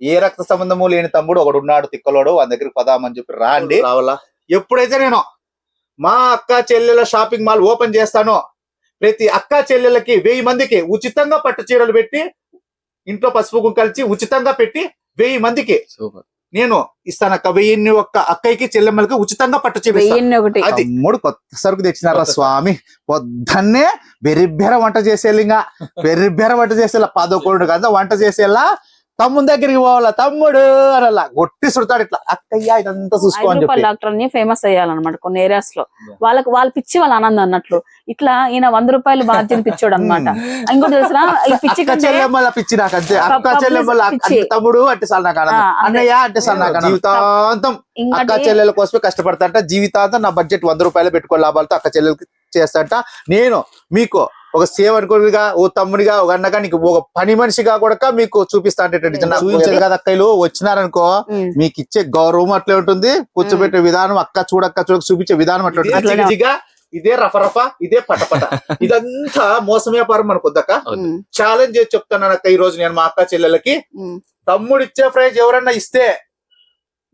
ఏ రక్త సంబంధము లేని తమ్ముడు ఒకడు ఉన్నాడు తిక్కలోడు వాని దగ్గరికి పదామని చెప్పి రాండి. రావాలా? ఎప్పుడైతే నేను మా అక్క చెల్లెల షాపింగ్ మాల్ ఓపెన్ చేస్తానో ప్రతి అక్క చెల్లెలకి వెయ్యి మందికి ఉచితంగా పట్టు చీరలు పెట్టి ఇంట్లో పసుపు కుంకలిచి ఉచితంగా పెట్టి వెయ్యి మందికి నేను ఇస్తాను అక్క. వెయ్యిన్ని ఒక్క అక్కయ్యకి చెల్లెమ్మలకి ఉచితంగా పట్టు చీర అది. మూడు కొత్త సరుకు తెచ్చినారా స్వామి? పొద్దున్నే బెరిబ్బెర వంట చేసేయాలి ఇంకా. బెరిబ్బెర వంట చేసేలా పదకొండు కదా వంట చేసేలా తమ్ముని దగ్గరికి పోవాలా? తమ్ముడు అనలా. కొట్టి సుడతాడు ఇట్లా. అక్కయ్య ఇదంతా చూసుకో ఐదు అని రూపాయల చెప్పి డాక్టర్ని ఫేమస్ అయ్యాలన్నమాట కొన్ని ఏరియాస్లో. వాళ్ళకి వాళ్ళ పిచ్చి వాళ్ళ ఆనందం అన్నట్లు. ఇట్లా ఈయన వంద రూపాయలు మార్జిన్ పిచ్చోడు అనమాట ఇంకోటి తెలుసా ఈ పిచ్చి చెల్లెమ్మల పిచ్చి నాకు అంతే. అక్క చెల్లెమ్మల. తమ్ముడు అంటే సార్ నాకు ఆనందం. అన్నయ్య అంటే సార్ నాకు. జీవితాంతం అక్క చెల్లెల కోసమే కష్టపడతాంట. జీవితాంతం నా బడ్జెట్ వంద రూపాయలు పెట్టుకో లాభాలతో అక్క చెల్లెలకి చేస్తాంట. నేను మీకు ఒక సేవ అనుకోనిగా ఓ తమ్ముడిగా ఒక అన్నగా నీకు ఒక పని మనిషిగా కూడా మీకు చూపిస్తా అంటే చూపించారు కదా అక్కలు వచ్చినారనుకో మీకు ఇచ్చే గౌరవం అట్లే ఉంటుంది. కూర్చోబెట్టే విధానం అక్క చూడక్క చూడక చూపించే విధానం అట్లా ఉంటుంది. ఇదే రఫరఫ ఇదే పటపట. ఇదంతా మోసం వ్యాపారం. ఉమ్, ఛాలెంజ్ చేసి చెప్తున్నాను అక్క ఈ రోజు నేను మా అక్క చెల్లెలకి. తమ్ముడు ఇచ్చే ప్రైజ్ ఎవరన్నా ఇస్తే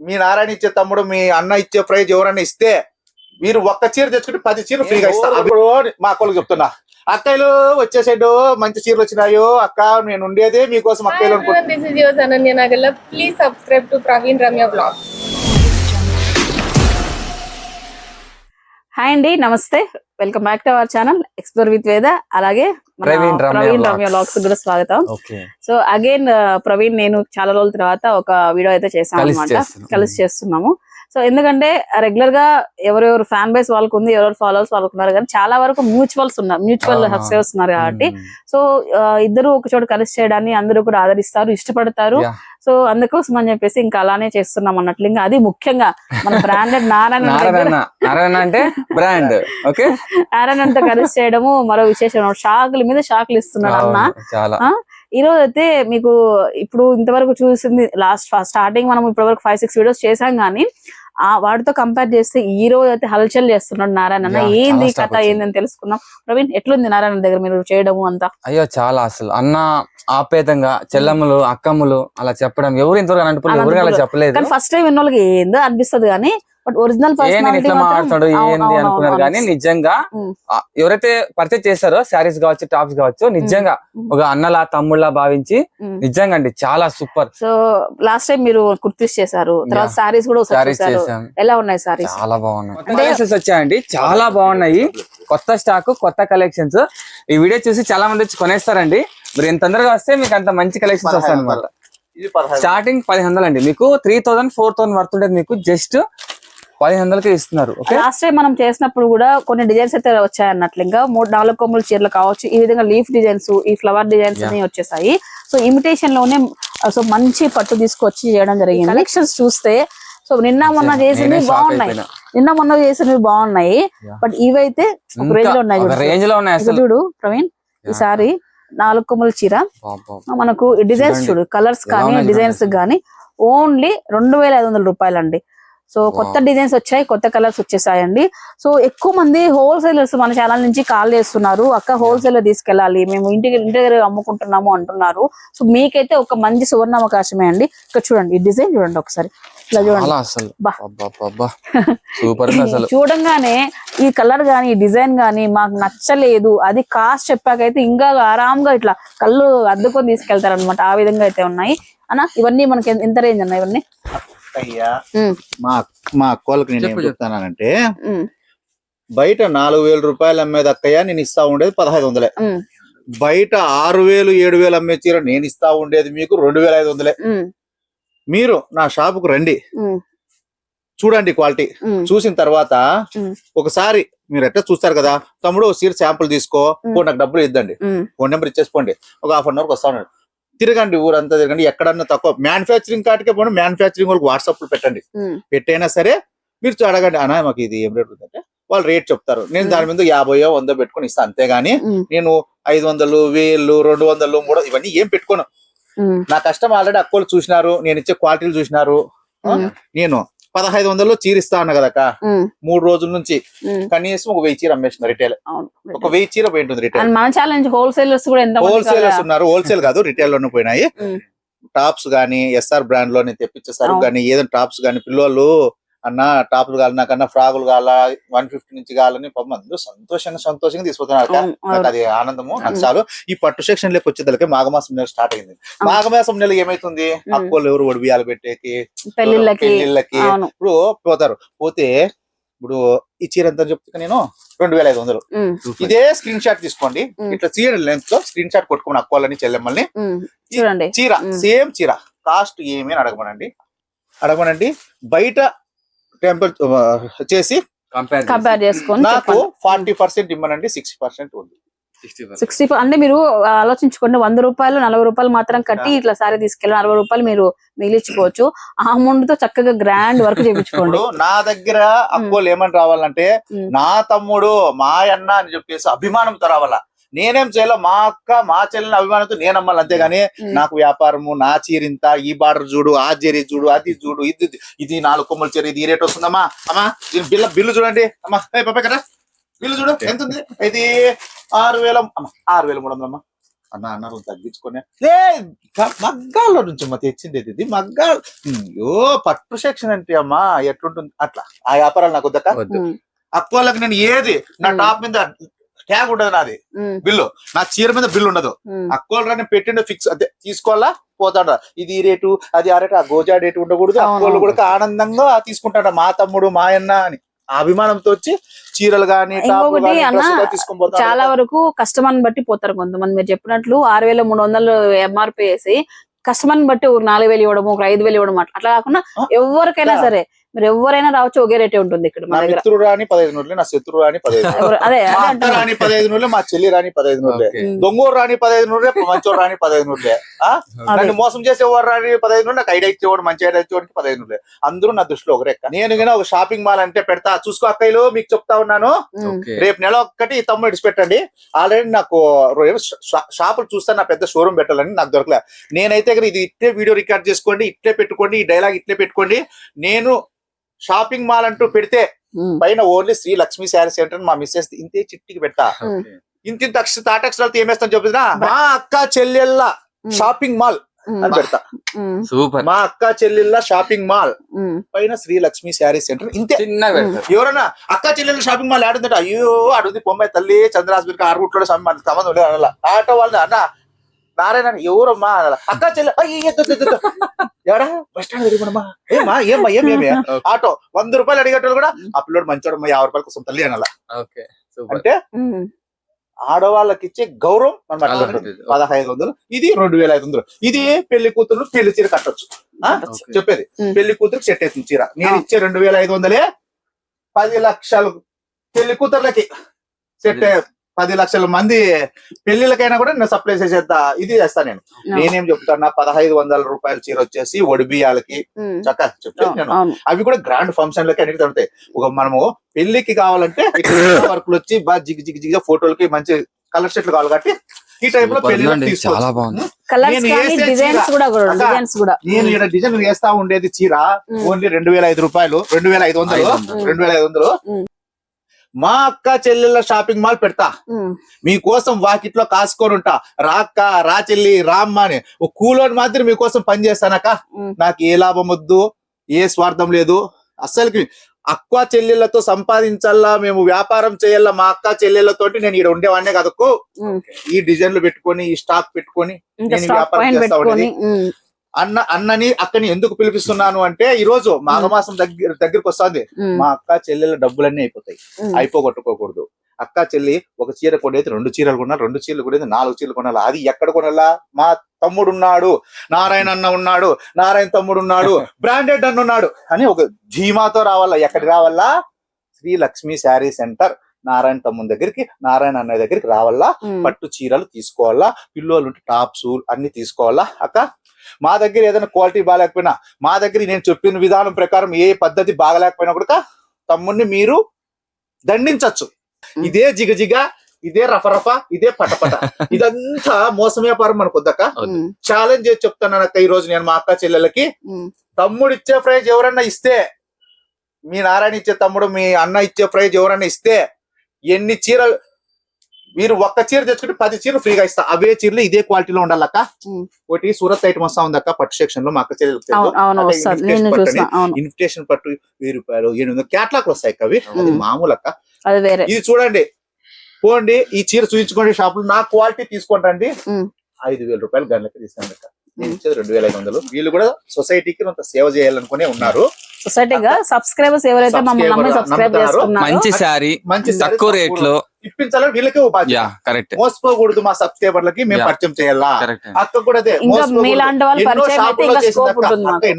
మీ నారాయణ ఇచ్చే తమ్ముడు మీ అన్న ఇచ్చే ప్రైజ్ ఎవరన్నా ఇస్తే మీరు ఒక్క చీర తెచ్చుకుంటే పది చీరలు ఫ్రీగా ఇస్తా అప్పుడు మా అక్కలకు చెప్తున్నా. అక్కలు వచ్చేసాడు మంచి చీరలు వచ్చినాయో అక్క నేను ఉండేదే మీకోసం అక్కలు. Please subscribe to Praveen Ramya Vlogs. Hi అండి నమస్తే welcome back to our channel explore with Veda అలాగే ప్రవీణ్ రమ్య ప్రవీణ్. రమ్య వ్లాగ్స్ కూడా స్వాగతం ఓకే సో అగైన్ ప్రవీణ్ నేను చాలా రోజుల తర్వాత ఒక వీడియో అయితే చేసాం అనమాట. కలిసి చేస్తున్నాము సో ఎందుకంటే రెగ్యులర్గా ఎవరెవరు ఫ్యాన్ బేస్ వాళ్ళకు ఉంది ఎవరెవరు ఫాలోవర్స్ వాళ్ళకు ఉన్నారు కానీ చాలా వరకు మ్యూచువల్స్ ఉన్నారు మ్యూచువల్. సబ్స్క్రైబర్స్ ఉన్నారు కాబట్టి. సో ఇద్దరు ఒక చోట కలిసి చేయడాన్ని అందరూ కూడా ఆదరిస్తారు ఇష్టపడతారు. సో అందుకోసం అని చెప్పేసి ఇంకా అలానే చేస్తున్నాం అన్నట్లు. ఇంకా అది ముఖ్యంగా మన బ్రాండెడ్ నారాయణ అంటే బ్రాండ్ ఓకే నారాయణతో కలిసి చేయడము మరో విశేషం. షాకుల మీద షాకులు ఇస్తున్నాడు అన్న? ఈ రోజు అయితే మీకు ఇప్పుడు ఇంతవరకు చూసింది లాస్ట్ స్టార్టింగ్ మనం ఇప్పటి వరకు ఫైవ్ సిక్స్ వీడియోస్ చేసాం కానీ ఆ వాటితో కంపేర్ చేస్తే ఈ రోజు అయితే హల్చల్ చేస్తున్నాడు నారాయణ అన్న. ఏంది కథ? stock ఏంది అని తెలుసుకున్నాం ప్రవీణ్ ఎట్లుంది నారాయణ దగ్గర మీరు చేయడము అంతా? అయ్యో చాలా అసలు. అన్న ఆపేతంగా చెల్లెమ్మలు అక్కమ్మలు అలా చెప్పడం ఎవరు ఇంతవరకు అనంతపురం ఎవరు అలా. చెప్పలేదు. ఫస్ట్ టైం విన్న వాళ్ళకి ఏందో అనిపిస్తది కానీ బట్ ఒరిజినల్ మాట్లాడు ఏంది అనుకున్నారు కానీ నిజంగా ఎవరైతే పర్చేజ్ చేశారో శారీస్ కావచ్చు టాప్స్ కావచ్చు నిజంగా. ఒక అన్నలా తమ్ముళ్ళ భావించి. నిజంగా అండి చాలా సూపర్ సో లాస్ట్ టైం మీరు కుర్తీస్ చేశారు తర్వాత కూడా శారీస్ చేశారు. చేసాం ఎలా ఉన్నాయి సారీస్ చాలా బాగున్నాయి. వచ్చాయండి చాలా బాగున్నాయి. కొత్త స్టాక్ కొత్త కలెక్షన్స్ ఈ వీడియో చూసి చాలా మంది వచ్చి కొనేస్తారండి. మీరు ఎంత తొందరగా వస్తే మీకు అంత మంచి కలెక్షన్స్ వస్తాయి అనమాట స్టార్టింగ్ పది వందలు అండి మీకు three thousand four thousand worth ఉండేది మీకు జస్ట్ పది వందలకే ఇస్తున్నారు లాస్ట్ టైం మనం చేసినప్పుడు కూడా కొన్ని డిజైన్స్ అయితే వచ్చాయి అన్నట్లు ఇంకా మూడు నాలుగు కొమ్ముల చీరలు కావచ్చు ఈ విధంగా లీఫ్ డిజైన్స్ ఈ ఫ్లవర్ డిజైన్స్. అన్ని వచ్చేసాయి సో ఇమిటేషన్లోనే సో మంచి పట్టు తీసుకొచ్చి చేయడం జరిగింది కలెక్షన్స్ చూస్తే సో నిన్న మొన్న చేసినవి బాగున్నాయి. నిన్న మొన్న చేసినవి బాగున్నాయి. బట్ ఇవైతే రేంజ్లో ఉన్నాయి చూడు. ప్రవీణ్ ఈసారి నాలుగు కొమ్ముల చీర. మనకు డిజైన్స్. చూడు కలర్స్ కానీ డిజైన్స్. కానీ ఓన్లీ రెండు వేల ఐదు వందల రూపాయలు అండి సో కొత్త డిజైన్స్ వచ్చాయి కొత్త కలర్స్ వచ్చేసాయండి. సో ఎక్కువ మంది హోల్సేలర్స్ మన ఛానల్ నుంచి కాల్ చేస్తున్నారు. అక్క హోల్సేల్ తీసుకెళ్ళాలి మేము ఇంటికి ఇంటి దగ్గర అమ్ముకుంటున్నాము అంటున్నారు. సో మీకైతే ఒక మంచి సువర్ణ అవకాశమే అండి. ఇక్కడ చూడండి ఈ డిజైన్ చూడండి ఒకసారి. ఇలా చూడండి. చూడంగానే ఈ కలర్ గాని ఈ డిజైన్ గాని మాకు నచ్చలేదు. అది కాస్ట్ చెప్పాకైతే ఇంకా ఆరాంగా ఇట్లా కళ్ళు అద్దుకొని తీసుకెళ్తారు అనమాట ఆ విధంగా అయితే ఉన్నాయి. అన్న ఇవన్నీ మనకి ఎంత- రేంజ్ ఉన్నాయి ఇవన్నీ? అయ్యా. మా మా అక్కలకి నేను ఏం. చెప్తానంటే బయట నాలుగు వేల రూపాయలు అమ్మేది అక్కయ్య నేను ఇస్తా ఉండేది పదహైదు వందలే. బయట ఆరు వేలు ఏడు వేలు అమ్మే చీర నేను ఇస్తా ఉండేది మీకు రెండు వేల ఐదు వందలే. మీరు నా షాపుకు రండి. ఉమ్, చూడండి క్వాలిటీ. చూసిన తర్వాత. ఒకసారి మీరు ఎట్లా చూస్తారు కదా తమ్ముడు ఒక సీర శాంపుల్ తీసుకో. ఓ నాకు డబ్బులు ఇద్దండి. Phone number ఇచ్చేసుకోండి. ఒక హాఫ్ అన్ అవర్కి వస్తాను తిరగండి ఊరంతా తిరగండి. ఎక్కడన్నా తక్కువ మ్యానుఫ్యాక్చరింగ్ కాటికే పోండి మ్యానుఫ్యాక్చరింగ్ వాళ్ళకి వాట్సాప్లో పెట్టండి. పెట్టైనా సరే మీరు అడగండి అన్నా మాకు ఇది ఏం రేట్ ఉందంటే వాళ్ళు రేట్ చెప్తారు. నేను దాని మీద యాభైయో వందో పెట్టుకొని ఇస్తాను అంతేగాని నేను ఐదు వందలు వేలు రెండు వందలు మూడు ఇవన్నీ ఏం పెట్టుకోను. నా కష్టం ఆల్రెడీ అక్కలు చూసినారు నేను ఇచ్చే క్వాలిటీలు చూసినారు. నేను పదహైదు వందల్లో చీరిస్తా అన్న కదక ఉమ్, మూడు రోజుల నుంచి. కనీసం ఒక వెయ్యి చీర అమ్మేసిన రిటైల్ ఒక వెయ్యి చీర పోయింటుంది రిటైల్ అండ్ మన నుంచి హోల్సేలర్స్ కూడా హోల్సేలర్స్? ఉన్నారు హోల్సేల్ కాదు రిటైల్లోనే పోయినాయి. టాప్స్ గానీ ఎస్ఆర్ బ్రాండ్లో తెప్పించే సరుకు. గానీ ఏదైనా టాప్స్ గానీ పిల్లలు అన్న టాప్లు కావాలి నాకన్నా ఫ్రాగులు కావాలా వన్ ఫిఫ్టీ నుంచి కావాలని పాపం అందరూ సంతోషంగా సంతోషంగా అవును. అది ఆనందము నాకు ఉమ్. చాలు. ఈ పట్టు సెక్షన్లోకి వచ్చేదానికి మాఘమాసం నెల స్టార్ట్ అయింది. మాఘమాసం నెల ఏమైతుంది. అక్కోళ్ళు ఎవరు ఒడిబియాలు పెట్టేకి పెళ్ళిళ్ళకి ఇప్పుడు పోతారు. పోతే ఇప్పుడు ఈ చీర ఎంత చెప్తున్నా నేను? రెండు వేల ఐదు వందలు. ఇదే స్క్రీన్ షాట్ తీసుకోండి. ఇట్లా చీర లెంత్లో స్క్రీన్ షాట్ కొట్టుకోమని అక్కోళ్ళని చెల్లెమ్మల్ని. చీర. సేమ్ చీర. కాస్ట్ ఏమి అని అడగమనండి. అడగమనండి. బయట టెంపర్ చేసి కంపేర్ చేసుకొని నాకు ఫార్టీ పర్సెంట్ ఇమ్మనండి సిక్స్టీ పర్సెంట్ ఉంది. సిక్స్టీ అంటే మీరు ఆలోచించుకోండి వంద రూపాయలు నలభై రూపాయలు మాత్రం కట్టి ఇట్లా సారీ తీసుకెళ్ళి నలభై రూపాయలు మీరు మిగిలించుకోవచ్చు. ఆ అమౌంట్తో చక్కగా గ్రాండ్ వర్క్ చేయించుకోండి నా దగ్గర అక్కోళ్ళు ఏమని రావాలంటే ఉమ్. నా తమ్ముడు మా అన్న అని చెప్పేసి అభిమానంతో రావాలా? నేనేం చేయాలో మా అక్క మా చెల్లెని అభిమానంతో నేను అమ్మాలి అంతేగాని. నాకు వ్యాపారము నా చీరింత ఈ బార్డర్ చూడు ఆ జెరీ చూడు అది చూడు ఇది ఇది నాలుగు కొమ్మల చీర ఇది ఈ రేట్ వస్తుందమ్మా అమ్మా దీని బిల్ల బిల్లు చూడండి అమ్మా ఏ పాప కదా బిల్లు చూడు ఎంత ఉంది ఇది ఆరు వేల అమ్మా ఆరు వేల మూడు వందలమ్మా అన్న అన్నారు తగ్గించుకొని. లే మగ్గాల్లో నుంచి అమ్మా తెచ్చింది ఇది. మగ్గాలు. అయ్యో పట్టు సెక్షన్ అంటే అమ్మా ఎట్లుంటుంది? అట్లా ఆ వ్యాపారాలు నాకు వద్దక అక్కోళ్ళకి నేను ఏది నా. టాప్ మీద ట్యాగ్ ఉండదు నాది. బిల్లు. నా చీర మీద బిల్లు ఉండదు. అక్కోళ్ళు పెట్టిండు ఫిక్స్ అదే తీసుకోవాలా? పోతాడు? ఇది ఈ రేటు అది ఆ రేటు ఆ గోజా రేటు ఉండకూడదు. అక్కోళ్ళు కూడా ఆనందంగా తీసుకుంటాడు? మా తమ్ముడు మా అన్న అని. అభిమానంతో వచ్చి చీరలు పోతాడు. చాలా వరకు కస్టమర్ బట్టి పోతారు కొంతమంది. మీరు చెప్పినట్లు ఆరు వేల మూడు వందలు ఎంఆర్పి వేసి కస్టమర్ బట్టి ఒక నాలుగు వేలు ఇవ్వడం ఒక ఐదు వేలు ఇవ్వడం అట్లా. అట్లా కాకుండా? ఎవరికైనా సరే మీరు ఎవరైనా రావచ్చు ఒకే రేటే ఉంటుంది ఇక్కడ నా మన దగ్గర మిత్రుడు రాని పదహైదు నూరులే నా శత్రువు రాని పదహైదు నూరులే. ఎవరు- అదే మా అదే అక్క అంటున్నా. రాని పదహైదు నూరులే మా చెల్లి రాని పదహైదు నూరులే ఓకే. దొంగోరు రాని పదహైదు నూరులే మంచోడు రాని పదహైదు నూరులే ఆ? అదే. నన్ను మోసం చేసేవాడు రాని పదహైదు నూరు నాకు ఐడియా ఇచ్చేవాడు మంచి ఐడియా ఇచ్చేవాడికి పదహైదు నూరులే అందరూ నా దృష్టిలో ఒకరే అక్క. నేను గిన ఒక షాపింగ్ మాల్ అంటే పెడతా చూసుకో అక్కయ్యలు మీకు చెప్తా ఉన్నాను ఉమ్, ఓకే రేపు నెల ఒక్కటి ఈ తమ్ముడు పెట్టండి ఆల్రెడీ నాకు రో- షా- షాపులు చూస్తే నా పెద్ద షోరూమ్ పెట్టాలని నాకు దొరకలే నేనైతే కనుక ఇది ఇట్లే వీడియో రికార్డ్ చేసుకోండి ఇట్లే పెట్టుకోండి ఈ డైలాగ్ ఇట్లే పెట్టుకోండి నేను షాపింగ్ మాల్ అంటూ పెడితే పైన ఓన్లీ శ్రీ లక్ష్మీ శారీ సెంటర్ మా మిస్సెస్ ఇంతే చిట్టికి పెడతా. ఇంత ఇంత అక్ష తాటక్షరాలతో ఏమేస్తాను చెప్తున్నా మా అక్క చెల్లెళ్ళ షాపింగ్ మాల్ అని పెడతా. సూపర్. మా అక్క చెల్లెళ్ళ షాపింగ్ మాల్ పైన శ్రీ లక్ష్మీ శారీ సెంటర్ ఇంతే. ఎవరన్నా అక్క చెల్లెళ్ళ షాపింగ్ మాల్ ఆడుతుంటే అయ్యో అడుగుది బొమ్మాయి తల్లి చంద్రాస్బిరికి ఆరు రూట్లో సంబంధం లేదు అనాల. ఆటో వాళ్ళ అన్న నారాయణ ఎవరమ్మా అక్క చెల్లె. ఎవరా బస్ స్టాండ్ తిరుగుమా ఏమా ఏమ్మా ఏం ఏమే. ఆటో వంద రూపాయలు అడిగేటోళ్ళు కూడా ఆ పిల్లోడు మంచోడమ్మా యాభై రూపాయల కోసం తల్లి అనాల అంటే ఆడవాళ్ళకి ఇచ్చే గౌరవం మనం. పదహైదు వందలు ఇది రెండు వేల ఐదు వందలు ఇది పెళ్ళి కూతురు పెళ్ళి చీర కట్టొచ్చు. చెప్పేది. పెళ్ళి కూతురు సెట్ అవుతుంది చీర నేను. ఇచ్చే రెండు వేల ఐదు వందలే పది లక్షలు పెళ్ళి కూతుర్లకి సెట్ పది లక్షల మంది పెళ్ళిళ్ళకైనా కూడా నేను సప్లై చేసేంత ఇది చేస్తా నేను. నేనేం చెప్తాను పదహైదు వందల రూపాయల చీర వచ్చేసి ఒడిబియ్యాలకి ఉమ్, చక్క చెప్పే నేను. అవి కూడా గ్రాండ్ ఫంక్షన్ లకి అన్నిటి దొరుకుతాయి ఒక మనము పెళ్ళికి కావాలంటే వర్క్లు వచ్చి బాగా జిగ్ జిగ్ జిగ్ ఫోటోలకి మంచి కలర్ సెట్లు కావాలి కాబట్టి ఈ టైప్లో పెళ్ళి. చాలా బాగుంది. నేను ఇక్కడ డిజైన్ వేస్తా ఉండేది చీర. ఓన్లీ రెండు వేల ఐదు రూపాయలు రెండు వేల ఐదు వందలు. రెండు వేల ఐదు వందలు. మా అక్క చెల్లెళ్ళ షాపింగ్ మాల్ పెడతా. మీకోసం వాకిట్లో కాసుకొని ఉంటా. రాక్క రా చెల్లి రామ్మ అని. ఒక కూలోని మాత్రం మీకోసం పని చేస్తానక్క. నాకు ఏ లాభం వద్దు ఏ స్వార్థం లేదు. అస్సలకి అక్క చెల్లెళ్ళతో సంపాదించాలా మేము వ్యాపారం చేయాలా మా అక్క చెల్లెళ్ళతోటి నేను ఇక్కడ ఉండేవాడినే కదక్కు ఉమ్. ఈ డిజైన్లు పెట్టుకొని ఈ స్టాక్ పెట్టుకొని నేను వ్యాపారం చేస్తా ఉమ్, అన్న అన్నని అక్కని ఎందుకు పిలిపిస్తున్నాను అంటే ఈ రోజు మాఘమాసం దగ్గర దగ్గరికి వస్తుంది. మా అక్క చెల్లెల డబ్బులన్నీ అయిపోతాయి. అయిపోగొట్టుకోకూడదు. అక్క చెల్లి ఒక చీర కొనేది రెండు చీరలు కొనాలి రెండు చీరలు కొనేది నాలుగు చీరలు కొనాలి. అది ఎక్కడ కొనాలా? మా తమ్ముడు ఉన్నాడు. నారాయణ అన్న ఉన్నాడు. నారాయణ తమ్ముడు ఉన్నాడు. బ్రాండెడ్ అన్న ఉన్నాడు. అని ఒక ధీమాతో రావాలా? ఎక్కడికి రావాలా? శ్రీ లక్ష్మి శారీ సెంటర్. నారాయణ తమ్ముని దగ్గరికి నారాయణ అన్నయ్య దగ్గరికి రావాలా? పట్టు చీరలు తీసుకోవాలా? పిల్లోలు టాప్స్ అన్ని తీసుకోవాలా? అక్క? మా దగ్గర ఏదైనా క్వాలిటీ బాగాలేకపోయినా మా దగ్గర నేను చెప్పిన విధానం ప్రకారం ఏ పద్ధతి బాగలేకపోయినా కూడా తమ్ముడిని మీరు దండించచ్చు. ఇదే జిగజిగ ఇదే రఫరఫ ఇదే పటపట. ఇదంతా మోసం వ్యాపారం మనకు వద్దక్క ఉమ్, ఛాలెంజ్ చేసి చెప్తున్నాను అక్క ఈ రోజు నేను మా అక్క చెల్లెలకి తమ్ముడు ఇచ్చే ప్రైజ్ ఎవరన్నా ఇస్తే మీ నారాయణ ఇచ్చే తమ్ముడు మీ అన్న ఇచ్చే ప్రైజ్ ఎవరన్నా ఇస్తే ఎన్ని చీరలు మీరు ఒక్క చీర తెచ్చుకుంటే పది చీరలు ఫ్రీగా ఇస్తా. అవే చీరలు ఇదే క్వాలిటీలో ఉండాలక్క. ఒకటి సూరత్ ఐటమ్ వస్తా ఉంది అక్క పట్టు సెక్షన్లో మా అక్క చీరలు ఇన్విటేషన్ పట్టు వెయ్యి రూపాయలు ఎనిమిది వందలు క్యాట్లాగ్ వస్తాయి అవి. అది. మామూలు అక్క ఇది చూడండి. పోండి ఈ చీర చూపించుకోండి షాప్లో. నా క్వాలిటీ తీసుకోండి రండి. ఐదు వేల రూపాయలు గంటలకి తీసుకోండి అక్క నేను ఇచ్చేది రెండు వేల ఐదు వందలు. వీళ్ళు కూడా సొసైటీకి కొంత సేవ చేయాలనుకునే ఉన్నారు. సొసైటీగా సబ్స్క్రైబర్స్ ఎవరైతే మమ్మల్ని నమ్మి సబ్స్క్రైబ్. చేసుకున్నారో మంచి శారీ మంచి తక్కువ రేట్లో ఇప్పించాలని వీళ్ళకే ఉపాధి యా కరెక్ట్ మోసపోకూడదు మా సబ్స్క్రైబర్లకి మేము. పరిచయం చేయాలా అక్క కూడా అదే. మీలాంటి వాళ్ళు ఎన్నో పరిచయం అయితే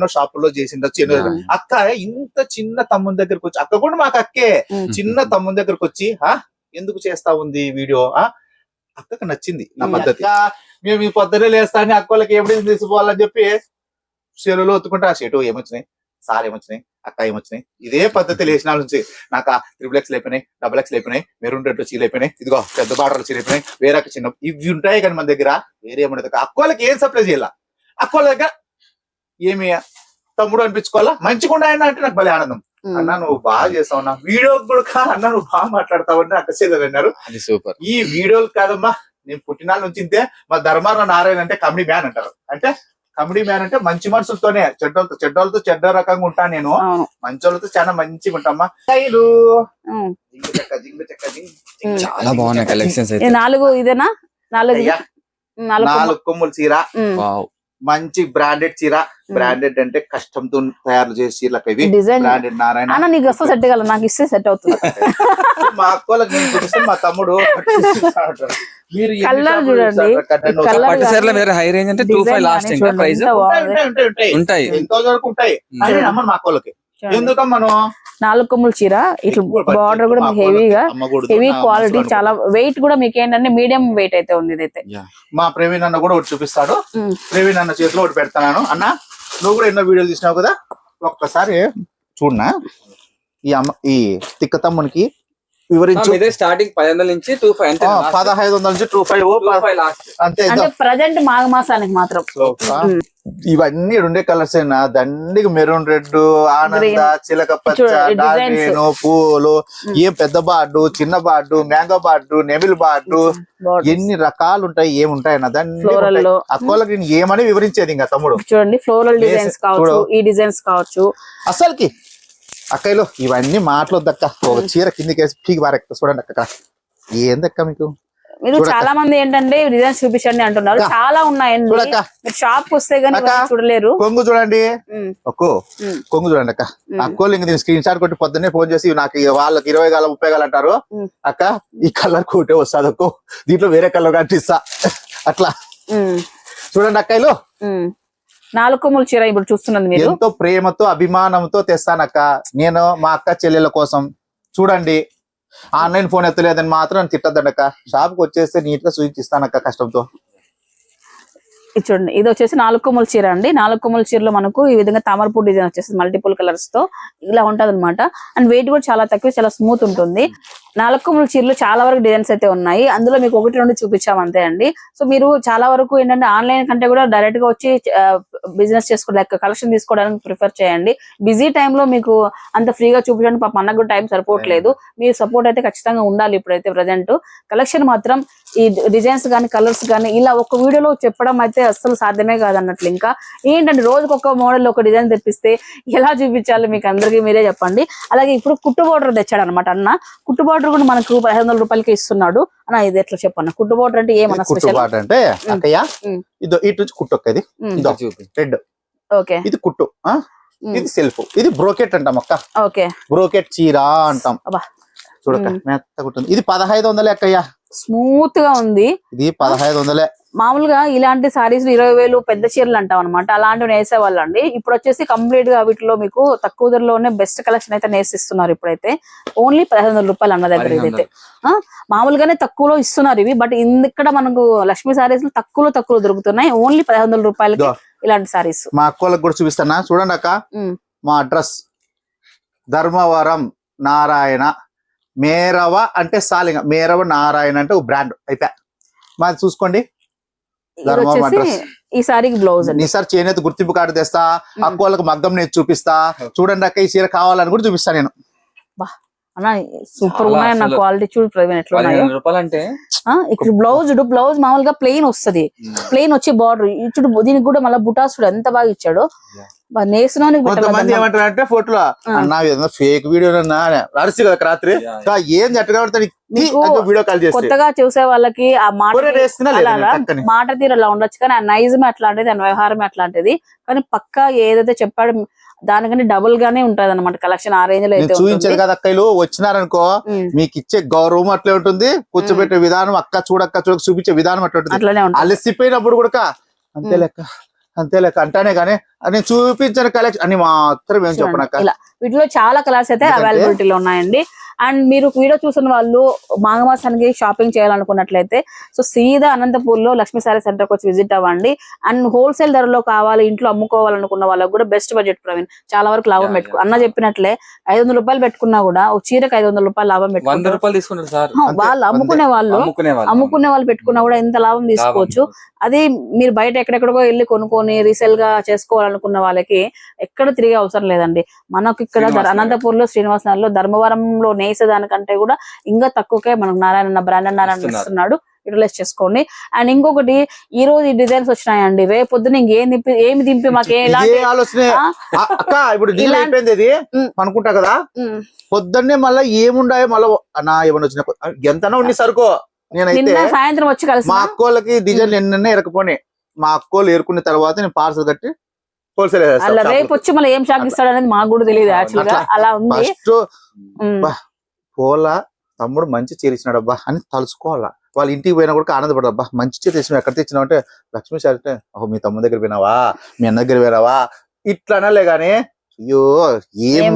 షాపుల్లో ఎన్నో చేసిండొచ్చు ఎన్నో. అక్క ఇంత చిన్న తమ్ముని దగ్గరకు వచ్చి అక్క కూడా మాకు అక్కే. చిన్న తమ్ముని దగ్గరకు వచ్చి ఆ ఎందుకు చేస్తా ఉంది వీడియో ఆ అక్కకు నచ్చింది నా. పద్ధతి అక్క, మేము ఈ పొద్దునే లేస్తా అని అక్క వాళ్ళకి ఎప్పుడు తీసుకోవాలని చెప్పి చెరువులో ఒత్తుకుంటే ఆ షెటు ఏమొచ్చినాయి సార్ ఏమొచ్చినాయి అక్క ఏమొచ్చినాయి ఇదే పద్ధతి లేచిన నుంచి నాకు త్రిబుల్ ఎక్స్ అయిపోయినాయి డబుల్ ఎక్స్ అయిపోయినాయి మెరూన్ రెడ్ చీలు అయిపోయినాయి ఇదిగో పెద్ద బార్డర్ చీలు అయిపోయినాయి వేరే చిన్న ఇవి ఉంటాయి కానీ మన దగ్గర వేరే ఏమన్నది అక్క వాళ్ళకి ఏం సప్లై చేయాల? అక్క వాళ్ళ దగ్గర ఏమి తమ్ముడు అనిపించుకోవాలా? మంచిగా ఉండాయన్న అంటే నాకు భలే ఆనందం. అన్న నువ్వు బాగా చేస్తావు అన్న. వీడియో కూడా అన్న నువ్వు బాగా మాట్లాడతావు అని అక్క చెల్లెలు అన్నారు అది సూపర్. ఈ వీడియోలు కాదమ్మా నేను పుట్టినాల నుంచి ఇంతే మా ధర్మారావు నారాయణ అంటే కమిడీ మ్యాన్ అంటారు. అంటే కమిడీ మ్యాన్ అంటే మంచి మనుషులతోనే. చెడ్డలతో చెడ్డలతో చెడ్డ రకంగా ఉంటా నేను. అవును. మంచి వాళ్ళతో చాలా మంచిగా ఉంటామ్మా. స్టైలు. చాలా బాగున్నాయి కలెక్షన్స్ నాలుగు ఇదేనా? నాలుగు నాలుగు కొమ్ముల. చీర. మంచి బ్రాండెడ్ చీర. బ్రాండెడ్ అంటే కష్టంతో తయారు చేసే చీరలకు ఇవి. Design branded Narayana. అన్న నీకు అసలు సెట్ కాదు నాకు ఇస్తే సెట్ అవుతుంది. మా అక్కలకు మా తమ్ముడు మీరు చూడండి. పట్టు వేరే హై రేంజ్ అంటే టూ ఫైవ్ ప్రైస్ ఉంటాయి, మా అక్కలకి. ఎందుకమ్మా నాలుగు కొమ్ముల చీర ఇట్లా బార్డర్ కూడా మీకు హెవీగా హెవీ క్వాలిటీ చాలా వెయిట్ కూడా మీకు ఏంటంటే మీడియం వెయిట్ అయితే ఉంది ఇదైతే. మా ప్రవీణ్ అన్న కూడా ఒకటి చూపిస్తాడు. ప్రవీణ్ అన్న చేతిలో ఒకటి పెడతాను. అన్న నువ్వు కూడా ఎన్నో వీడియోలు తీసినావు కదా? ఒక్కసారి చూడనా? ఈ అమ్మ ఈ తిక్క తమ్మునికి వివరించు. ఇదే స్టార్టింగ్ పది వందల నుంచి టూ ఫైవ్ పదహైదు వందల నుంచి టూ ఫైవ్ అంతే అంటే ప్రజెంట్ మాఘ మాసానికి మాత్రం. ఆ, ఇవన్నీ రెండే కలర్స్ అయినా దండికి మెరూన్ రెడ్ ఆనంద. చిలక పచ్చ. డాల్మేను పూలు ఏం పెద్ద బార్డు చిన్న బార్డు మ్యాంగో బార్డు నెమిల్ బార్డు Borders. ఎన్ని రకాలు ఉంటాయి. ఏముంటాయి అన్న దాన్ని నేను ఏమని వివరించేది ఇంకా తమ్ముడు? చూడండి ఫ్లోరల్ డిజైన్స్ కావచ్చు. ఈ డిజైన్స్ కావచ్చు. అసలుకి అక్కయ్యలో ఇవన్నీ మాటలొద్దక్క ఒక చీర కిందికి వేసి పీకి బారెక్క చూడండి అక్క ఏందక్క మీకు? మీరు. చాలా మంది ఏంటంటే డిజైన్స్ చూపించండి అంటున్నారు. అక్క. చాలా ఉన్నాయండి. మీరు షాప్ వస్తే గానీ అక్క. ఇవన్నీ చూడలేరు. కొంగు చూడండి. ఒక్కో కొంగు చూడండి అక్క. అక్కోళ్ళు ఇంక దీని స్క్రీన్ షాట్ కొట్టి పొద్దున్నే ఫోన్ చేసి నాకు వాళ్ళకి ఇరవై గాల ముప్పై గాలు అంటారు. అక్క ఈ కలర్ కోటే వస్తుంది అక్కో దీంట్లో వేరే కలర్ కట్టిస్తా అట్లా. చూడండి అక్కయ్యలు. నాలుగు కొమ్ముల చీర ఇప్పుడు చూస్తున్నది మీరు. ఎంతో ప్రేమతో అభిమానంతో తెస్తానక్క. నేను మా అక్క చెల్లెల కోసం చూడండి. ఆన్లైన్ ఫోన్ ఎత్తలేదని మాత్రం తిట్టద్దండి అక్క షాప్కి వచ్చేస్తే నీట్గా సూచిస్తానక్క కష్టంతో. చూడండి. ఇది వచ్చేసి నాలుగు కొమ్ముల చీర అండి. నాలుగు కొమ్ముల చీరలో మనకు ఈ విధంగా తామరపూ డిజైన్ వచ్చేసి మల్టిపుల్ కలర్స్తో ఇలా ఉంటది అనమాట అండ్ వెయిట్ కూడా చాలా తక్కువ చాలా స్మూత్ ఉంటుంది. నాలుగు చీరలు చాలా వరకు డిజైన్స్ అయితే ఉన్నాయి. అందులో మీకు ఒకటి రెండు చూపించాం అంతే అండి. సో మీరు చాలా వరకు ఏంటంటే ఆన్లైన్ కంటే కూడా డైరెక్ట్గా వచ్చి బిజినెస్ చేసుకోవడానికి కలెక్షన్ తీసుకోవడానికి ప్రిఫర్ చేయండి. బిజీ టైంలో మీకు అంత ఫ్రీగా చూపించడానికి పాప అన్నకు కూడా టైం సరిపోవట్లేదు. మీ సపోర్ట్ అయితే ఖచ్చితంగా ఉండాలి ఇప్పుడైతే ప్రజెంట్ కలెక్షన్ మాత్రం ఈ డిజైన్స్ కానీ కలర్స్ కానీ ఇలా ఒక వీడియోలో చెప్పడం అయితే అస్సలు సాధ్యమే కాదు అన్నట్లు ఇంకా. ఏంటంటే రోజుకి ఒక మోడల్ ఒక డిజైన్ తెప్పిస్తే ఎలా చూపించాలి మీకు అందరికీ మీరే చెప్పండి. అలాగే ఇప్పుడు కుట్టు బోర్డర్ తెచ్చాడు అనమాట అన్న. కుట్టు బోర్డర్ కూడా మనకు పదిహేను వందల రూపాయలకి ఇస్తున్నాడు. అన్న ఇది ఎట్లా చెప్పన్న కుట్టు బోర్డర్ అంటే ఏమన్నా కుట్టు స్పెషల్ అంటే అక్కయ్య. ఇదో ఇటు నుంచి కుట్టు ఒక్క ఇది. రెడ్. ఓకే. ఇది కుట్టు ఆ? ఇది సెల్ఫ్. ఇది బ్రోకెట్ అంటాం అక్క. ఓకే. బ్రోకెట్ చీర అంటాం. అబ్బా. చూడక్క ఉంటుంది ఇది పదహైదు వందలే అక్కయ్య. స్మూత్గా ఉంది. ఇది పదహైదు వందలే. మామూలుగా ఇలాంటి సారీస్ ఇరవై వేలు పెద్ద చీరలు అంటాం అనమాట అలాంటివి నేసేవాళ్ళు అండి ఇప్పుడు వచ్చేసి కంప్లీట్గా వీటిలో మీకు తక్కువ ధరలోనే బెస్ట్ కలెక్షన్ అయితే నేసిస్తున్నారు ఇప్పుడైతే. ఓన్లీ పదిహేను వందల రూపాయలు అన్న దగ్గర ఇదైతే. మామూలుగానే తక్కువలో ఇస్తున్నారు ఇవి బట్ ఇక్కడ మనకు లక్ష్మీ సారీస్ తక్కువలో తక్కువ దొరుకుతున్నాయి. ఓన్లీ పదిహేను రూపాయలకి ఇదో. ఇలాంటి సారీస్ మా అక్కలకు కూడా చూపిస్తానా? చూడండి అక్క. మా అడ్రస్. ధర్మవరం నారాయణ. మేరవ అంటే సాలింగ. మేరవ నారాయణ అంటే ఒక బ్రాండ్. అయిపోయా మాది చూసుకోండి. ఇది వచ్చేసి ఈ సారీకి బ్లౌజ్ అండి. ఈసారి చేనేత గుర్తింపు కార్డు తెస్తా ఉమ్. అక్క వాళ్ళకి మగ్గం నేను చూపిస్తా చూడండి అక్క ఈ చీర కావాలని కూడా చూపిస్తా నేను. అన్న సూపర్ ఉన్నాయి నా అసలు- క్వాలిటీ చూడు ప్రవీణ్ ఎట్లా ఉన్నాయో. ఇక్కడ బ్లౌజ్ బ్లౌజ్ మామూలుగా ప్లెయిన్ వస్తది. ప్లెయిన్ వచ్చి బార్డర్ చూడు దీనికి కూడా మళ్ళీ బుటాస్ చూడు ఎంత బాగా ఇచ్చాడు. నేసిన కొంతమంది ఏమంటారు అంటే ఫోటోలో అన్నా ఏదైనా ఫేక్ వీడియో అరిసి కదా రాత్రి. ఏం వీడియో కాల్ కొత్తగా చూసే వాళ్ళకి ఆ మాట? మాట తీరు అలా ఉండొచ్చు కానీ ఆ నైజం అట్లాంటిది ఆ వ్యవహారం అట్లాంటిది. కానీ పక్కా ఏదైతే చెప్పాడో దానికంటే డబుల్ గానే ఉంటది అనమాట కలెక్షన్ ఆ రేంజ్లో అయితే ఉంటుంది. కదా అక్కలు వచ్చినారనుకో మీకు ఇచ్చే గౌరవం అట్లే ఉంటుంది. కూర్చోబెట్టే విధానం అక్క చూడక్క చూడక చూపించే విధానం అట్లా ఉంటుంది. అట్లానే ఉంటుంది. అలసిపోయినప్పుడు కూడా అంతే లెక్క అంతే లెక్క అంటానే కానీ నేను చూపించిన కలెక్షన్ అని మాత్రం ఏం చెప్పనక్క. ఇలా వీటిలో చాలా కలర్స్ అయితే అవైలబిలిటీలో ఉన్నాయండి. అండ్ మీరు వీడియో చూసిన వాళ్ళు మాఘమాసానికి షాపింగ్ చేయాలనుకున్నట్లయితే సో సీదా అనంతపూర్లో లక్ష్మీ సారీ సెంటర్కి వచ్చి విజిట్ అవ్వండి. అండ్ హోల్సేల్ ధరలో కావాలి ఇంట్లో అమ్ముకోవాలనుకున్న వాళ్ళకి కూడా బెస్ట్ బడ్జెట్ ప్రవీణ్. చాలా వరకు లాభం పెట్టుకో. అన్న చెప్పినట్లే ఐదు వందల రూపాయలు పెట్టుకున్నా కూడా ఒక చీరకు ఐదు వందల రూపాయలు లాభం పెట్టుకుంటారు. వాళ్ళు అమ్ముకునే వాళ్ళు అమ్ముకునే వాళ్ళు. పెట్టుకున్నా కూడా ఇంత లాభం తీసుకోవచ్చు. అది మీరు బయట ఎక్కడెక్కడికో వెళ్ళి కొనుక్కొని రీసేల్గా చేసుకోవాలనుకున్న వాళ్ళకి ఎక్కడ తిరిగే అవసరం లేదండి. మనకు ఇక్కడ శ్రీనివాస్ నగర్. అనంతపూర్లో శ్రీనివాస ధర్మవరంలో నేసేదానికంటే కూడా ఇంకా తక్కువకే మనకు నారాయణ బ్రాండ్ నారాయణ. ఇస్తున్నాడు. యూటిలైజ్ చేసుకోండి. అండ్ ఇంకొకటి ఈ రోజు ఈ డిజైన్స్ వచ్చినాయండి. రేపు పొద్దున ఇంకేం దింపి ఏమి దింపి మాకు ఇలాంటి-. అనుకుంటా కదా. పొద్దున్నే మళ్ళీ ఏముండాయో మళ్ళీ నా ఏమన్నా వచ్చిన ఎంతనో ఉండి సరుకు. నిన్న సాయంత్రం వచ్చి కలిసి మా అక్కోళ్ళకి డిజైన్ ఎన్నెన్న ఎరకపోయి మా అక్కోళ్ళు ఏరుకున్న తర్వాత నేను పార్సల్ కట్టి హోల్సేల్ అలా రేపు వచ్చి మళ్ళీ ఏం షాక్ ఇస్తాడు అనేది మాకు కూడా తెలియదు యాక్చువల్గా. అలా ఉంది. పోలా తమ్ముడు మంచి చీర ఇచ్చినాడు అబ్బా అని తలుచుకోవాలా. వాళ్ళ ఇంటికి పోయినా కూడా ఆనందపడదు అబ్బా మంచి చీర తెచ్చినావు ఎక్కడ తెచ్చినావు అంటే లక్ష్మీ సార్ అంటే ఓహో మీ తమ్ముడి దగ్గర పోయినావా? మీ అన్న దగ్గర పోయినావా? ఇట్లా అనలే గానీ అయ్యో ఏం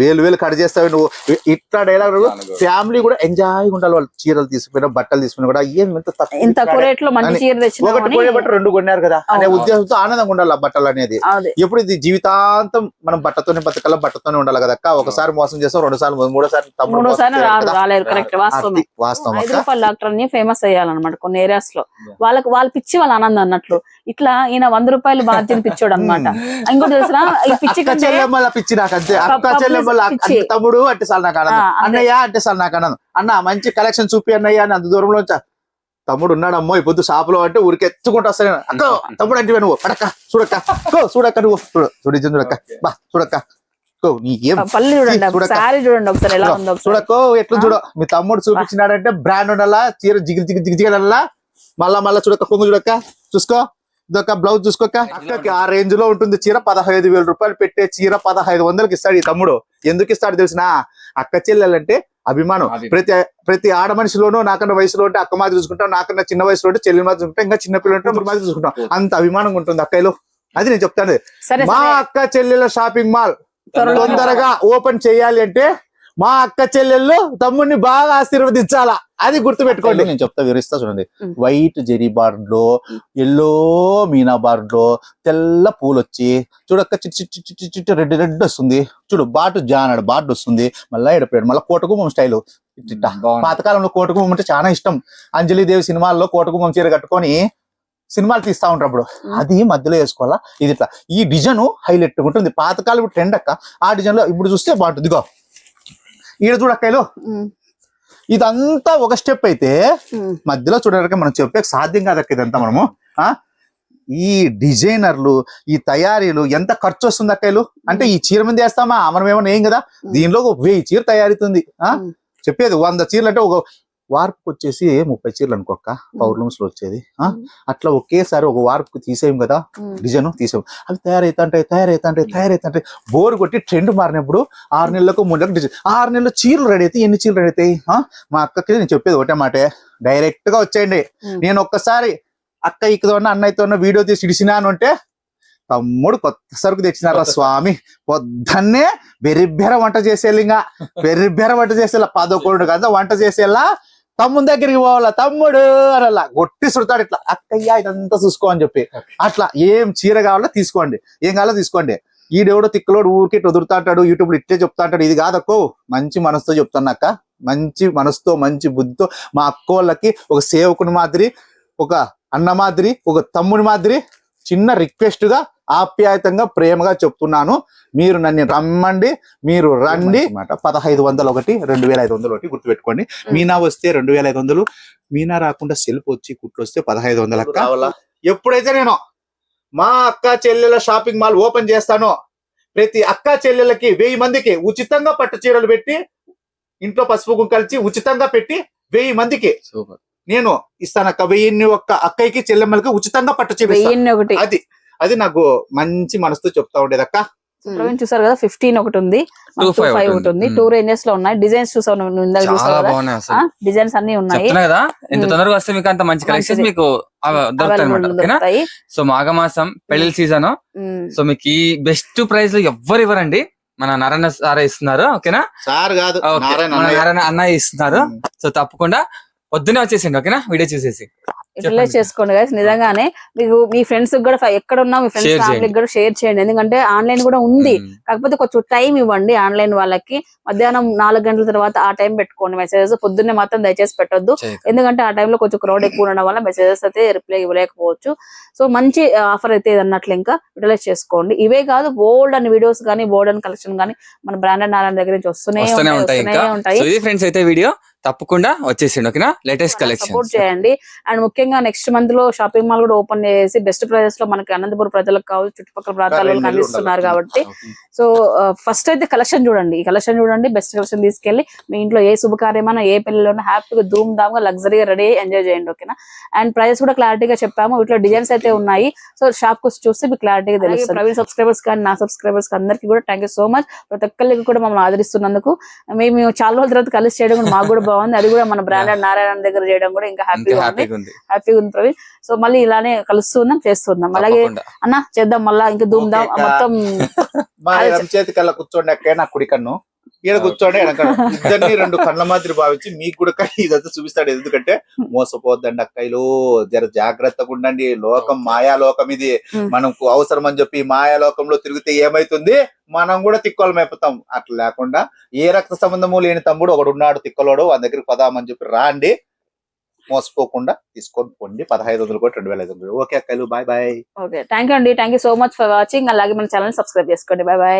వేలు వేలు కట్ చేస్తావు నువ్వు. ఇట్లా డైలాగ్ ఫ్యామిలీ కూడా ఎంజాయ్ ఉండాలి వాళ్ళు. చీరలు తీసుకుపోయినా బట్టలు తీసుకున్నా కూడా. ఏం ఇంత ఒకటి రెండు కొన్నారు కదా. అనే. ఉద్దేశంతో ఆనందంగా ఉండాలి ఆ బట్టలు అనేది. ఎప్పుడు ఇది జీవితాంతం మనం బట్టతోనే బతకాల? బట్టతోనే ఉండాలి కదా అక్క. ఒకసారి మోసం చేస్తాం రెండు సార్లు మూడోసారి వాస్తవం. డాక్టర్ ఫేమస్ అయ్యాలన్నమాట కొన్ని ఏరియాస్లో. వాళ్ళకి వాళ్ళ పిచ్చి వాళ్ళ ఆనందం అన్నట్లు. ఇట్లా ఈయన వంద రూపాయలు మార్జిన్ పిచ్చోడు అనమాట ఇంకోటి తెలుసా ఈ పిచ్చి పిచ్చి నాకు అంతే అక్క చెల్లెమ్మల తమ్ముడు అంటే సార్ నాకు ఆనందం. అన్నయ్య అంటే సార్ నాకు ఆనందం అన్న మంచి కలెక్షన్ చూపి అన్నయ్య అని అంత దూరంలో వచ్చా తమ్ముడు ఉన్నాడు అమ్మో ఈ పొద్దు షాప్లో అంటే ఊరికి ఎత్తుకుంటూ వస్తాను అక్క తమ్ముడు అంటే నువ్వు అడక్క చూడక్క. కో చూడక్క నువ్వు. చూడు చూడు ఇది చూడక్క. బా చూడక్క. పళ్ళు చూడండి చూడక్క. సారీ చూడండి ఒకసారి ఎలా ఉందో చూడకో ఎట్లా చూడ. మీ తమ్ముడు చూపించినాడంటే బ్రాండ్ ఉండాలా చీర జిగిరి జిగిరి జిగిరి జిగడల్లా మళ్ళా మళ్ళా చూడక కొంగు చూడక్క. చూసుకో. ఇదొక బ్లౌజ్ చూసుకోక? అక్కకి ఆ రేంజ్లో ఉంటుంది. చీర పదహైదు వేల రూపాయలు పెట్టే చీర పదహైదు వందలకి ఇస్తాడు ఈ తమ్ముడు. ఎందుకు ఇస్తాడు తెలిసిన? అక్క చెల్లెలంటే అభిమానం. అభిమానం. ప్రతి ప్రతి ఆడ మనిషిలోనూ నాకన్నా వయసులో ఉంటే అక్క మాదిరి చూసుకుంటాం. నాకన్నా చిన్న వయసులో ఉంటే చెల్లి మాదిరి చూసుకుంటాం. ఇంకా చిన్న పిల్లలు ఉంటే మాదిరి చూసుకుంటాం. అంత అభిమానంగా ఉంటుంది అక్కలో అది నేను చెప్తాను. మా అక్క చెల్లెల షాపింగ్ మాల్ తొందరగా ఓపెన్ చేయాలి అంటే మా అక్క చెల్లెళ్ళు తమ్ముడిని బాగా ఆశీర్వదించాలా? అది గుర్తు పెట్టుకోండి నేను చెప్తా వివరిస్తా చూడండి. వైట్ జెరీ బార్డర్లో ఎల్లో మీనా బార్డర్లో తెల్ల పూలు వచ్చి చూడక్క చిట్టి చిట్టి చిట్టి చిట్టి రెడ్ రెడ్ వస్తుంది. చూడు బాటు జానాడు బార్డర్ వస్తుంది. మళ్ళా ఎడపోయాడు మళ్ళీ కోటకుమం స్టైల్. పాతకాలంలో కోటకుమం అంటే చాలా ఇష్టం. అంజలి దేవి సినిమాల్లో కోటకుమం చీర కట్టుకొని సినిమాలు తీస్తా ఉంటారు అప్పుడు. అది మధ్యలో వేసుకోవాలా? ఇది ఇట్లా. ఈ డిజైన్ హైలైట్ ఉంటుంది. పాతకాలం ట్రెండ్ అక్క ఆ డిజైన్లో ఇప్పుడు చూస్తే బాగుంటుంది. ఈడ చూడక్కలు ఇదంతా ఒక స్టెప్ అయితే. మధ్యలో చూడడానికి మనం చెప్పే సాధ్యం కాదక్క ఇదంతా మనము. ఆ? ఈ డిజైనర్లు ఈ తయారీలు ఎంత ఖర్చు వస్తుంది అక్కలు అంటే ఈ చీర మీద వేస్తామా? మనం ఏమన్నా ఏం కదా? దీనిలో ఒక వెయ్యి చీర తయారీతుంది ఆ. చెప్పేది వంద చీరలు అంటే ఒక వార్పుకి వచ్చేసి ముప్పై చీరలు అనుకోక్క పౌర్ణమ్స్లో వచ్చేది. అట్లా ఒకేసారి ఒక వార్పుకి తీసేయం కదా. డిజైన్ తీసాం అవి తయారైతుంటే తయారైతుంటే తయారైతుంటే బోర్ కొట్టి ట్రెండ్ మారినప్పుడు ఆరు నెలలకు మూడు నెలలకు డిజైన్. ఆరు నెలలు చీరలు రెడీ అయితే ఎన్ని చీరలు రెడీ అవుతాయి ఆ? మా అక్కకి నేను చెప్పేది ఒకటే మాటే. డైరెక్ట్గా వచ్చేయండి. నేను ఒక్కసారి అక్క ఇక్కతో ఉన్న అన్నయ్యతో ఉన్న వీడియో తీసి ఇడిసినాను అంటే తమ్ముడు కొత్త సరుకు తెచ్చినారా స్వామి? పొద్దున్నే బెరిబ్బెర వంట చేసేయాలి ఇంకా. బెరిబ్బెర వంట చేసేలా పదకొండు కదా వంట చేసేలా తమ్ముని దగ్గరికి పోవాలా? తమ్ముడు అనలా. గొట్టి సుడతాడు ఇట్లా. అక్కయ్య ఇదంతా చూసుకో అని చెప్పి. అట్లా ఏం చీర కావాలో తీసుకోండి. ఏం కావాలో తీసుకోండి. ఈడెవడో తిక్కలోడు ఊరికి వదులుతా అంటాడు యూట్యూబ్లో ఇట్లే చెప్తా అంటాడు. ఇది కాదక్కో మంచి మనసుతో చెప్తాను అక్క. మంచి మనసుతో మంచి బుద్ధితో మా అక్కోళ్ళకి ఒక సేవకుని మాదిరి ఒక అన్న మాదిరి ఒక తమ్ముని మాదిరి చిన్న రిక్వెస్ట్గా ఆప్యాయతంగా ప్రేమగా చెప్తున్నాను. మీరు నన్ను రమ్మండి. మీరు రండి. మాట. పదహైదు వందలు ఒకటి రెండు వేల ఐదు వందలు ఒకటి గుర్తుపెట్టుకోండి. మీనా వస్తే రెండు వేల ఐదు వందలు. మీనా రాకుండా సెల్ఫ్ వచ్చి కుట్లు వస్తే పదహైదు వందలు అక్క. ఎప్పుడైతే నేను మా అక్క చెల్లెల షాపింగ్ మాల్ ఓపెన్ చేస్తానో ప్రతి అక్క చెల్లెలకి వెయ్యి మందికి ఉచితంగా పట్టు చీరలు పెట్టి ఇంట్లో పసుపు కుంకలిచి ఉచితంగా పెట్టి వెయ్యి మందికి నేను ఇస్తానక్క. వెయ్యిన్ని ఒక్క అక్కయ్యకి చెల్లెమ్మలకి ఉచితంగా పట్టు చీర ఇస్తాను. అది. అది నాకు మంచి మనసుతో చెప్తా ఉండేది అక్క ప్రవీణ్ చూసారు కదా ఫిఫ్టీన్ ఒకటి ఉంది. five ఫైవ్ ఒకటి ఉంది. టూ రేంజెస్లో ఉన్నాయి. డిజైన్స్ చూసావు నువ్వు ఇందాక చూసావు కదా? డిజైన్స్ అన్ని ఉన్నాయి. కదా ఎంత ఉమ్. తొందరగా వస్తే మీకు అంత మంచి కలెక్షన్స్. మీకు దొరుకుతాయి దొరుకుతాయి. సో మాఘమాసం పెళ్ళి సీజన్. సో మీకు ఈ బెస్ట్ ప్రైస్లో ఎవ్వరు ఇవ్వరండి. మన నారాయణ సారే ఇస్తున్నారు ఓకేనా? సార్ కాదు. నారాయణ అన్నయ్య. ఇస్తున్నారు. సో తప్పకుండా పొద్దునే వచ్చేసిండి ఓకేనా? వీడియో చూసేసి. యూటిలైజ్ చేసుకోండి guys. నిజంగానే మీకు మీ ఫ్రెండ్స్ కూడా ఎక్కడ ఉన్నా మీ ఫ్రెండ్స్ ఫ్యామిలీకి. కూడా షేర్ చేయండి. ఎందుకంటే ఆన్లైన్ కూడా ఉంది. కాకపోతే కొంచెం టైం ఇవ్వండి ఆన్లైన్ వాళ్ళకి. మధ్యాహ్నం నాలుగు గంటల తర్వాత ఆ టైం పెట్టుకోండి. మెసేజెస్ పొద్దున్నే మాత్రం దయచేసి పెట్టొద్దు. ఎందుకంటే ఆ టైంలో కొంచెం క్రౌడ్ ఎక్కువ ఉండడం వల్ల మెసేజెస్ అయితే రిప్లై ఇవ్వలేకపోవచ్చు. సో మంచి ఆఫర్ అయితే అన్నట్లు ఇంకా యూటిలైజ్ చేసుకోండి. ఇవే కాదు బోల్డ్ అని వీడియోస్ కానీ బోల్డ్ అని కలెక్షన్ కానీ మన బ్రాండెడ్ నారాయణ దగ్గర నుంచి వస్తూనే ఉంటాయి ఫ్రెండ్స్ అయితే వీడియో. తప్పకుండా వచ్చేసిండి ఓకేనా? లేటెస్ట్ కలెక్షన్ సపోర్ట్ చేయండి. అండ్ ముఖ్యంగా నెక్స్ట్ మంత్లో షాపింగ్ మాల్ కూడా ఓపెన్ చేసి బెస్ట్ ప్రైజెస్లో మనకి అనంతపురం ప్రజలకు కావచ్చు చుట్టుపక్కల నెలలు అందిస్తున్నారు. కాబట్టి. సో ఫస్ట్ అయితే కలెక్షన్ చూడండి. ఈ కలెక్షన్ చూడండి బెస్ట్ కలెక్షన్ తీసుకెళ్ళి మీ ఇంట్లో ఏ శుభకార్యమైనా ఏ పెళ్ళిలోనూ హ్యాపీగా ధూమ్ ధామ్గా లగ్జరీగా రెడీ ఎంజాయ్ చేయండి ఓకేనా? అండ్ ప్రైజెస్ కూడా క్లారిటీగా చెప్పాము. వీటిలో డిజైన్స్ అయితే ఉన్నాయి. సో షాప్కు చూస్తే మీకు క్లారిటీగా తెలుస్తుంది. ప్రవీణ్ సబ్స్క్రైబర్స్ కానీ నా సబ్స్క్రైబర్స్ అందరికీ కూడా థ్యాంక్ యూ సో మచ్ ప్రతి ఒక్కరికి కూడా మమ్మల్ని ఆదరిస్తున్నందుకు. మేము చాలా రోజుల తర్వాత కలిసి చేయడం కూడా మాకు కూడా బాగుంది. అది కూడా మన బ్రాండెడ్ నారాయణ దగ్గర చేయడం కూడా ఇంకా హ్యాపీగా ఉంది. హ్యాపీగా ఉంది. ప్రవీణ్. సో మళ్ళీ ఇలానే కలుస్తున్నాం చేస్తున్నాం అలాగే. అన్న చేద్దాం మళ్ళా ఇంకా ఓకే, మొత్తం చేతి కల్లా కూర్చోండి అక్కే నా కుడి కన్ను. ఈడ కూర్చోండి వెనక ఇద్దరిని రెండు కళ్ళ మాదిరి భావించి మీకు కూడా ఇదంతా చూపిస్తాడు. ఎందుకంటే మోసపోద్దండి అక్కయ్యలు. జర జాగ్రత్తగా ఉండండి. లోకం మాయా లోకం ఇది. మనకు అవసరం అని చెప్పి మాయా లోకంలో తిరిగితే ఏమైతుంది? మనం కూడా తిక్కోలం అయిపోతాం. అట్లా లేకుండా ఏ రక్త సంబంధము లేని తమ్ముడు ఒకడు ఉన్నాడు తిక్కలోడు వాళ్ళ దగ్గరికి పదామని చెప్పి రాండి. మోసపోకుండా తీసుకొని పొండి. పదహైదు వందలు కూడా రెండు వేల ఐదు వందలు. ఓకే అక్కలు bye bye. Okay. Thank you అండి. Thank you so much for watching. అలాగే మన ఛానల్ సబ్స్క్రైబ్ చేసుకోండి. Bye bye.